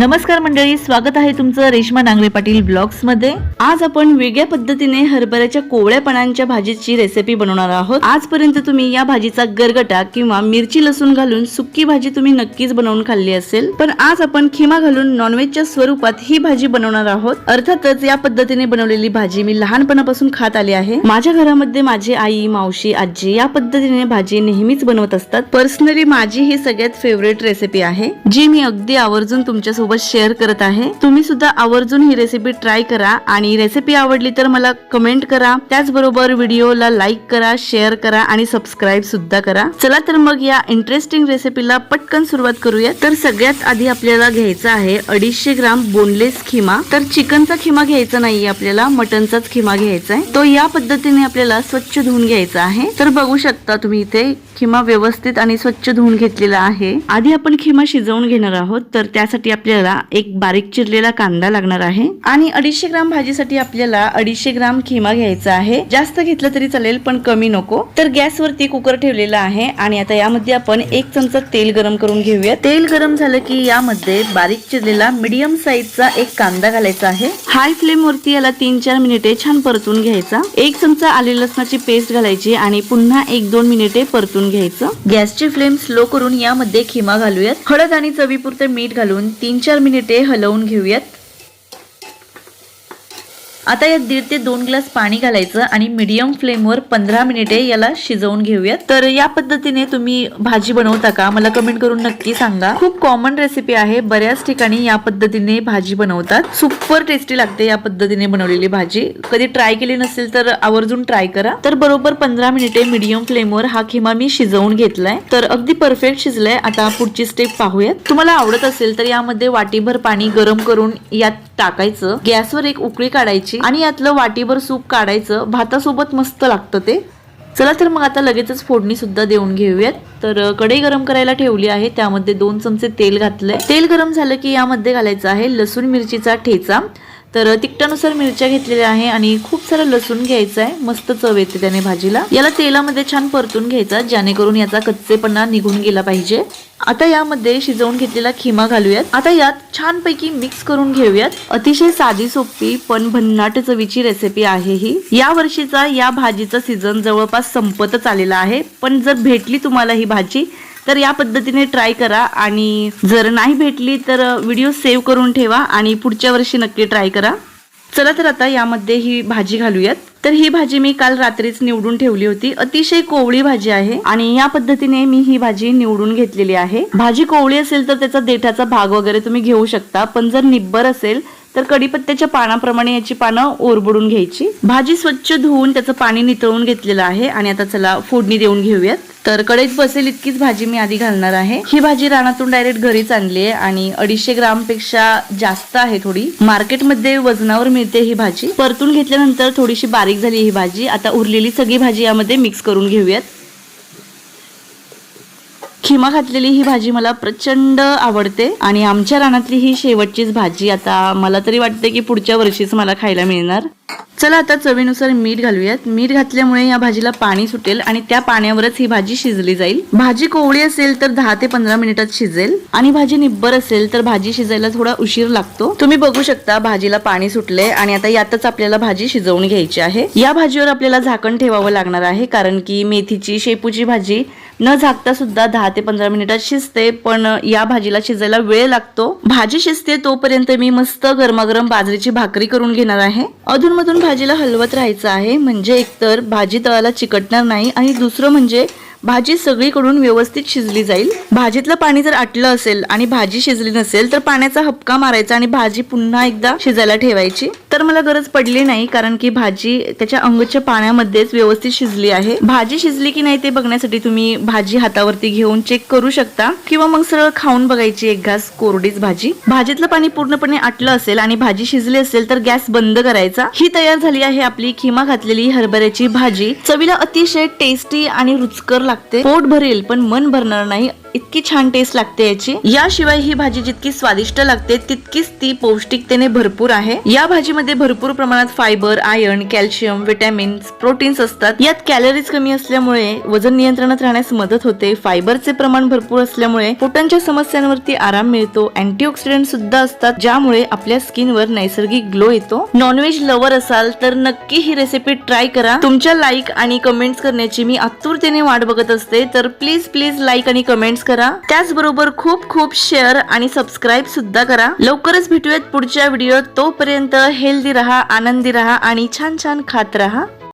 नमस्कार मंडळी स्वागत आहे तुमचं रेश्मा नांगरे पाटील ब्लॉग्समध्ये आज आपण वेगळ्या पद्धतीने हरभऱ्याच्या कोवळ्या पानांच्या भाजीची रेसिपी बनवणार आहोत. आजपर्यंत तुम्ही या भाजीचा गरगटा किंवा मिरची लसूण घालून सुक्की भाजी तुम्ही नक्कीच बनवून खाल्ली असेल. पण आज आपण खिमा घालून नॉनव्हेजच्या स्वरूपात ही भाजी बनवणार आहोत. अर्थातच या पद्धतीने बनवलेली भाजी मी लहानपणापासून खात आली आहे. माझ्या घरामध्ये माझी आई मावशी आजी या पद्धतीने भाजी नेहमीच बनवत असतात. पर्सनली माझी ही सगळ्यात फेवरेट रेसिपी आहे. जी मी अगदी आवर्जून तुमच्या सोबत शेअर करत आहे. तुम्ही सुद्धा आवर्जून ही रेसिपी ट्राय करा आणि रेसिपी आवडली तर मला कमेंट करा. त्याचबरोबर व्हिडिओला लाईक करा शेअर करा आणि सबस्क्राईब सुद्धा करा. चला तर मग या इंटरेस्टिंग रेसिपीला पटकन सुरुवात करूया तर सगळ्यात आधी आपल्याला घ्यायचा आहे अडीचशे ग्राम बोनलेस खिमा. तर चिकनचा खिमा घ्यायचा नाहीये आपल्याला मटनचाच खिमा घ्यायचा आहे. तो या पद्धतीने आपल्याला स्वच्छ धुवून घ्यायचा आहे. तर बघू शकता तुम्ही इथे खिमा व्यवस्थित आणि स्वच्छ धुवून घेतलेला आहे. आधी आपण खिमा शिजवून घेणार आहोत. तर त्यासाठी आपल्याला एक बारीक चिरलेला कांदा लागणार आहे. आणि अडीचशे ग्राम भाजीसाठी आपल्याला अडीचशे ग्राम खिमा घ्यायचा आहे. जास्त घेतलं तरी चालेल पण कमी नको. तर गॅसवरती कुकर ठेवलेला आहे आणि आता यामध्ये आपण एक चमचा तेल गरम करून घेऊया तेल गरम झालं की यामध्ये बारीक चिरलेला मीडियम साईजचा एक कांदा घालायचा आहे. हाय फ्लेम वरती याला तीन चार मिनिटे छान परतून घ्यायचा. एक चमचा आले लसणाची पेस्ट घालायची आणि पुन्हा एक दोन मिनिटे परतून घ्यायचं. गॅसची फ्लेम स्लो करून यामध्ये खिमा घालूयात. हळद आणि चवीपुरते मीठ घालून तीन चार मिनिटे हलवून घेऊयात. आता यात दीड ते दोन ग्लास पाणी घालायचं आणि मीडियम फ्लेमवर पंधरा मिनिटे याला शिजवून घेऊयात. तर या पद्धतीने तुम्ही भाजी बनवता का? मला कमेंट करून नक्की सांगा. खूप कॉमन रेसिपी आहे. बऱ्याच ठिकाणी या पद्धतीने भाजी बनवतात. सुपर टेस्टी लागते या पद्धतीने बनवलेली भाजी. कधी ट्राय केली नसेल तर आवर्जून ट्राय करा. तर बरोबर पंधरा मिनिटे मीडियम फ्लेमवर हा खिमा मी शिजवून घेतलाय. तर अगदी परफेक्ट शिजलाय. आता पुढची स्टेप पाहूयात. तुम्हाला आवडत असेल तर यामध्ये वाटीभर पाणी गरम करून यात टाकायचं. गॅसवर एक उकळी काढायची. आणि यातलं वाटीभर सूप काढायचं भातासोबत मस्त लागतं ते. चला तर मग आता लगेचच फोडणी सुद्धा देऊन घेऊयात. तर कढई गरम करायला ठेवली आहे. त्यामध्ये दोन चमचे तेल घातलंय. तेल गरम झालं की यामध्ये घालायचं आहे लसूण मिरचीचा ठेचा. तर तिखटानुसार मिरच्या घेतलेल्या आहे आणि खूप सारं लसूण घ्यायचं आहे. मस्त चव येते त्याने भाजीला. याला तेलामध्ये छान परतून घ्यायचा जेणेकरून याचा कच्चेपणा निघून गेला पाहिजे. आता यामध्ये शिजवून घेतलेला खिमा घालूयात. आता यात छानपैकी मिक्स करून घेऊयात. अतिशय साधी सोपी पण भन्नाट चवीची रेसिपी आहे ही. या वर्षीचा या भाजीचा सीझन जवळपास संपतच आलेला आहे. पण जर भेटली तुम्हाला ही भाजी तर या पद्धतीने ट्राय करा आणि जर नाही भेटली तर व्हिडिओ सेव्ह करून ठेवा आणि पुढच्या वर्षी नक्की ट्राय करा. चला तर आता यामध्ये ही भाजी घालूयात. तर ही भाजी मी काल रात्रीच निवडून ठेवली होती. अतिशय कोवळी भाजी आहे आणि या पद्धतीने मी ही भाजी निवडून घेतलेली आहे. भाजी कोवळी असेल तर त्याचा देठाचा भाग वगैरे तुम्ही घेऊ शकता पण जर निब्बर असेल तर कडीपत्त्याच्या पानाप्रमाणे याची पानं ओरबडून घ्यायची. भाजी स्वच्छ धुवून त्याचं पाणी नितळून घेतलेलं आहे आणि आता चला फोडणी देऊन घेऊयात. तर कढईत बसेल इतकीच भाजी मी आधी घालणार आहे. ही भाजी रानातून डायरेक्ट घरीच आणली आहे आणि अडीचशे ग्रामपेक्षा जास्त आहे थोडी. मार्केटमध्ये वजनावर मिळते ही भाजी. परतून घेतल्यानंतर थोडीशी बारीक झाली ही भाजी. आता उरलेली सगळी भाजी यामध्ये मिक्स करून घेऊयात. खिमा घातलेली ही भाजी मला प्रचंड आवडते आणि आमच्या रानातली ही शेवटचीच भाजी आता मला तरी वाटते की पुढच्या वर्षीच मला खायला मिळणार. चला आता चवीनुसार मीठ घालूयात. मीठ घातल्यामुळे या भाजीला पाणी सुटेल आणि त्या पाण्यावरच ही भाजी शिजली जाईल. भाजी कोवळी असेल तर दहा ते पंधरा मिनिटात शिजेल आणि भाजी निब्बर असेल तर भाजी शिजायला थोडा उशीर लागतो. तुम्ही बघू शकता भाजीला पाणी सुटले आणि आता यातच आपल्याला भाजी शिजवून घ्यायची आहे. या भाजीवर आपल्याला झाकण ठेवावं लागणार आहे कारण की मेथीची शेपूची भाजी न झाकता सुद्धा दहा ते पंधरा मिनिटात शिजते पण या भाजीला शिजायला वेळ लागतो. भाजी शिजते तोपर्यंत मी मस्त गरमागरम बाजरीची भाकरी करून घेणार आहे. अधूनमधून भाजीला हलवत राहायचं आहे. म्हणजे एकतर भाजी तळाला चिकटणार नाही आणि दुसरं म्हणजे भाजी सगळीकडून व्यवस्थित शिजली जाईल. भाजीतलं पाणी जर आटलं असेल आणि भाजी शिजली नसेल तर पाण्याचा हपका मारायचा आणि भाजी पुन्हा एकदा शिजायला ठेवायची. तर मला गरज पडली नाही कारण की भाजी त्याच्या अंगच्या पाण्यामध्येच व्यवस्थित शिजली आहे. भाजी शिजली की नाही ते बघण्यासाठी तुम्ही भाजी हातावरती घेऊन चेक करू शकता. किंवा मग सरळ खाऊन बघायची एक घास कोरडीच भाजी. भाजीतलं पाणी पूर्णपणे आटलं असेल आणि भाजी शिजली असेल तर गॅस बंद करायचा. ही तयार झाली आहे आपली खिमा घातलेली हरभऱ्याची भाजी. चवीला अतिशय टेस्टी आणि रुचकर लागते. पोट भरेल पण मन भरणार नाही. इतकी छान टेस्ट लागते याची. याशिवाय ही भाजी जितकी स्वादिष्ट लागते तितकीच ती पौष्टिकतेने भरपूर आहे. या भाजीमध्ये भरपूर प्रमाणात fibre iron calcium vitamins proteins असतात. यात कॅलरीज कमी असल्यामुळे वजन नियंत्रणात राहण्यास मदत होते. फायबरचे प्रमाण भरपूर असल्यामुळे पोटांच्या समस्यांवरती आराम मिळतो. अँटीऑक्सिडंट सुद्धा असतात ज्यामुळे आपल्या स्किनवर नैसर्गिक ग्लो येतो. नॉनव्हेज लवर असाल तर नक्की ही रेसिपी ट्राय करा. तुमच्या लाईक आणि कमेंट्स करण्याची मी आतुरतेने वाट बघत असते तर प्लीज प्लीज लाईक आणि कमेंट्स करा. त्याचबरोबर खूप खूप शेअर आणि सबस्क्राईब सुद्धा करा. लवकरच भेटूयात पुढच्या व्हिडिओ तोपर्यंत हेल्दी राहा आनंदी राहा आणि छान छान खात राहा.